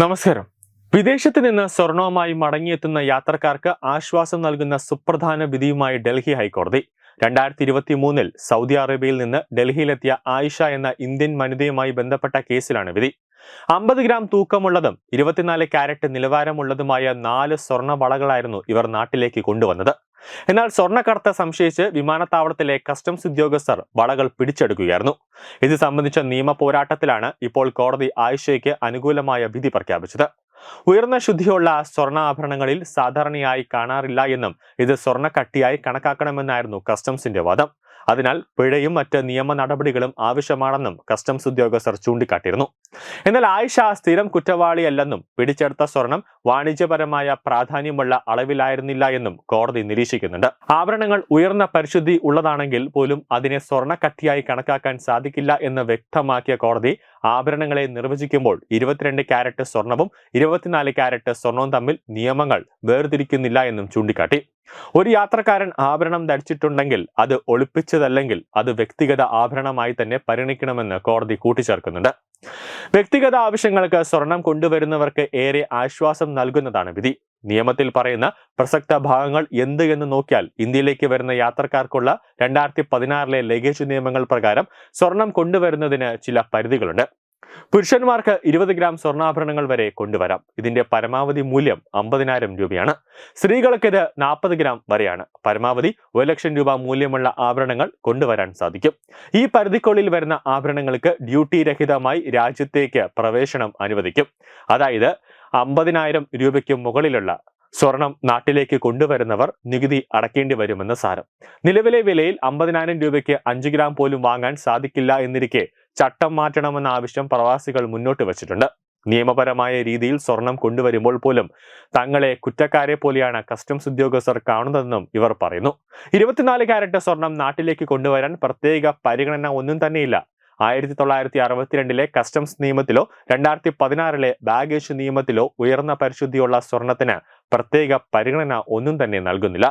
നമസ്കാരം. വിദേശത്ത് നിന്ന് സ്വർണവുമായി മടങ്ങിയെത്തുന്ന യാത്രക്കാർക്ക് ആശ്വാസം നൽകുന്ന സുപ്രധാന വിധിയുമായി ഡൽഹി ഹൈക്കോടതി. രണ്ടായിരത്തി ഇരുപത്തി മൂന്നിൽ സൗദി അറേബ്യയിൽ നിന്ന് ഡൽഹിയിലെത്തിയ ആയിഷ എന്ന ഇന്ത്യൻ വനിതയുമായി ബന്ധപ്പെട്ട കേസിലാണ് വിധി. അമ്പത് ഗ്രാം തൂക്കമുള്ളതും ഇരുപത്തിനാല് ക്യാരറ്റ് നിലവാരമുള്ളതുമായ നാല് സ്വർണ വളകളായിരുന്നു ഇവർ നാട്ടിലേക്ക് കൊണ്ടുവന്നത്. എന്നാൽ സ്വർണക്കടത്ത് സംശയിച്ച് വിമാനത്താവളത്തിലെ കസ്റ്റംസ് ഉദ്യോഗസ്ഥർ വളകൾ പിടിച്ചെടുക്കുകയായിരുന്നു. ഇത് സംബന്ധിച്ച നിയമ പോരാട്ടത്തിലാണ് ഇപ്പോൾ കോടതി ആയിഷയ്ക്ക് അനുകൂലമായ വിധി പ്രഖ്യാപിച്ചത്. ഉയർന്ന ശുദ്ധിയുള്ള സ്വർണാഭരണങ്ങളിൽ സാധാരണയായി കാണാറില്ല എന്നും ഇത് സ്വർണക്കട്ടിയായി കണക്കാക്കണമെന്നായിരുന്നു കസ്റ്റംസിന്റെ വാദം. അതിനാൽ പിഴയും മറ്റ് നിയമ നടപടികളും ആവശ്യമാണെന്നും കസ്റ്റംസ് ഉദ്യോഗസ്ഥർ ചൂണ്ടിക്കാട്ടിയിരുന്നു. എന്നാൽ ആയിഷ സ്ഥിരം കുറ്റവാളിയല്ലെന്നും പിടിച്ചെടുത്ത സ്വർണം വാണിജ്യപരമായ പ്രാധാന്യമുള്ള അളവിലായിരുന്നില്ല എന്നും കോടതി നിരീക്ഷിക്കുന്നുണ്ട്. ആഭരണങ്ങൾ ഉയർന്ന പരിശുദ്ധി ഉള്ളതാണെങ്കിൽ പോലും അതിനെ സ്വർണക്കട്ടിയായി കണക്കാക്കാൻ സാധിക്കില്ല എന്ന് വ്യക്തമാക്കിയ കോടതി ആഭരണങ്ങളെ നിർവചിക്കുമ്പോൾ ഇരുപത്തിരണ്ട് ക്യാരറ്റ് സ്വർണവും ഇരുപത്തിനാല് ക്യാരറ്റ് സ്വർണവും തമ്മിൽ നിയമങ്ങൾ വേർതിരിക്കുന്നില്ല എന്നും ചൂണ്ടിക്കാട്ടി. ഒരു യാത്രക്കാരൻ ആഭരണം ധരിച്ചിട്ടുണ്ടെങ്കിൽ അത് ഒളിപ്പിച്ചതല്ലെങ്കിൽ അത് വ്യക്തിഗത ആഭരണമായി തന്നെ പരിണിക്കണമെന്ന് കോടതി കൂട്ടിച്ചേർക്കുന്നുണ്ട്. വ്യക്തിഗത ആവശ്യങ്ങൾക്ക് സ്വർണം കൊണ്ടുവരുന്നവർക്ക് ഏറെ ആശ്വാസം നൽകുന്നതാണ് വിധി. നിയമത്തിൽ പറയുന്ന പ്രസക്ത ഭാഗങ്ങൾ എന്ത് എന്ന് നോക്കിയാൽ ഇന്ത്യയിലേക്ക് വരുന്ന യാത്രക്കാർക്കുള്ള രണ്ടായിരത്തി പതിനാറിലെ ലഗേജ് നിയമങ്ങൾ പ്രകാരം സ്വർണം കൊണ്ടുവരുന്നതിന് ചില പരിധികളുണ്ട്. പുരുഷന്മാർക്ക് ഇരുപത് ഗ്രാം സ്വർണാഭരണങ്ങൾ വരെ കൊണ്ടുവരാം. ഇതിന്റെ പരമാവധി മൂല്യം അമ്പതിനായിരം രൂപയാണ്. സ്ത്രീകൾക്ക് ഇത് നാൽപ്പത് ഗ്രാം വരെയാണ്. പരമാവധി ഒരു ലക്ഷം രൂപ മൂല്യമുള്ള ആഭരണങ്ങൾ കൊണ്ടുവരാൻ സാധിക്കും. ഈ പരിധിക്കുള്ളിൽ വരുന്ന ആഭരണങ്ങൾക്ക് ഡ്യൂട്ടി രഹിതമായി രാജ്യത്തേക്ക് പ്രവേശനം അനുവദിക്കും. അതായത് അമ്പതിനായിരം രൂപയ്ക്ക് മുകളിലുള്ള സ്വർണം നാട്ടിലേക്ക് കൊണ്ടുവരുന്നവർ നികുതി അടക്കേണ്ടി വരുമെന്ന് സാരം. നിലവിലെ വിലയിൽ അമ്പതിനായിരം രൂപയ്ക്ക് അഞ്ച് ഗ്രാം പോലും വാങ്ങാൻ സാധിക്കില്ല എന്നിരിക്കെ ചട്ടം മാറ്റണമെന്ന ആവശ്യം പ്രവാസികൾ മുന്നോട്ട് വച്ചിട്ടുണ്ട്. നിയമപരമായ രീതിയിൽ സ്വർണം കൊണ്ടുവരുമ്പോൾ പോലും തങ്ങളെ കുറ്റക്കാരെ പോലെയാണ് കസ്റ്റംസ് ഉദ്യോഗസ്ഥർ കാണുന്നതെന്നും ഇവർ പറയുന്നു. ഇരുപത്തിനാല് ക്യാരറ്റ് സ്വർണം നാട്ടിലേക്ക് കൊണ്ടുവരാൻ പ്രത്യേക പരിഗണന ഒന്നും തന്നെയില്ല. ആയിരത്തി തൊള്ളായിരത്തി അറുപത്തിരണ്ടിലെ കസ്റ്റംസ് നിയമത്തിലോ രണ്ടായിരത്തി പതിനാറിലെ ബാഗേജ് നിയമത്തിലോ ഉയർന്ന പരിശുദ്ധിയുള്ള സ്വർണത്തിന് പ്രത്യേക പരിഗണന ഒന്നും തന്നെ നൽകുന്നില്ല.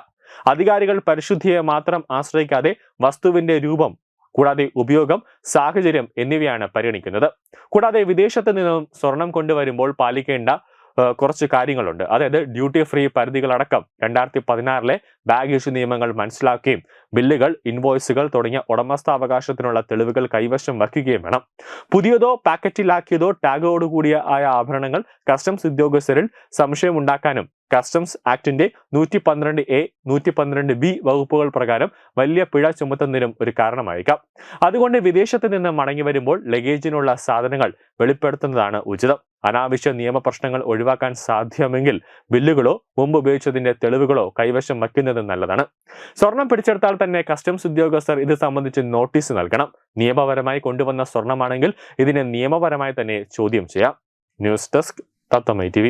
അധികാരികൾ പരിശുദ്ധിയെ മാത്രം ആശ്രയിക്കാതെ വസ്തുവിന്റെ രൂപം കൂടാതെ ഉപയോഗം സാഹചര്യം എന്നിവയാണ് പരിഗണിക്കുന്നത്. കൂടാതെ വിദേശത്ത് നിന്നും സ്വർണം കൊണ്ടുവരുമ്പോൾ പാലിക്കേണ്ട കുറച്ച് കാര്യങ്ങളുണ്ട്. അതായത് ഡ്യൂട്ടി ഫ്രീ പരിധികളടക്കം രണ്ടായിരത്തി പതിനാറിലെ ബാഗ് ഇഷ്യൂ നിയമങ്ങൾ മനസ്സിലാക്കുകയും ബില്ലുകൾ ഇൻവോയ്സുകൾ തുടങ്ങിയ ഉടമസ്ഥാവകാശത്തിനുള്ള തെളിവുകൾ കൈവശം വയ്ക്കുകയും വേണം. പുതിയതോ പാക്കറ്റിലാക്കിയതോ ടാഗോടുകൂടിയ ആയ ആഭരണങ്ങൾ കസ്റ്റംസ് ഉദ്യോഗസ്ഥരിൽ സംശയമുണ്ടാക്കാനും കസ്റ്റംസ് ആക്ടിന്റെ നൂറ്റി പന്ത്രണ്ട് എ നൂറ്റി പന്ത്രണ്ട് ബി വകുപ്പുകൾ പ്രകാരം വലിയ പിഴ ചുമത്തുന്നതിനും ഒരു കാരണമായേക്കാം. അതുകൊണ്ട് വിദേശത്ത് നിന്ന് മടങ്ങി വരുമ്പോൾ ലഗേജിനുള്ള സാധനങ്ങൾ വെളിപ്പെടുത്തുന്നതാണ് ഉചിതം. അനാവശ്യ നിയമപ്രശ്നങ്ങൾ ഒഴിവാക്കാൻ സാധ്യമെങ്കിൽ ബില്ലുകളോ മുമ്പ് ഉപയോഗിച്ചതിന്റെ തെളിവുകളോ കൈവശം വയ്ക്കുന്നത് നല്ലതാണ്. സ്വർണം പിടിച്ചെടുത്താൽ തന്നെ കസ്റ്റംസ് ഉദ്യോഗസ്ഥർ ഇത് സംബന്ധിച്ച് നോട്ടീസ് നൽകണം. നിയമപരമായി കൊണ്ടുവന്ന സ്വർണമാണെങ്കിൽ ഇതിനെ നിയമപരമായി തന്നെ ചോദ്യം ചെയ്യാം. ന്യൂസ് ഡെസ്ക് തത്തമ്മ ടി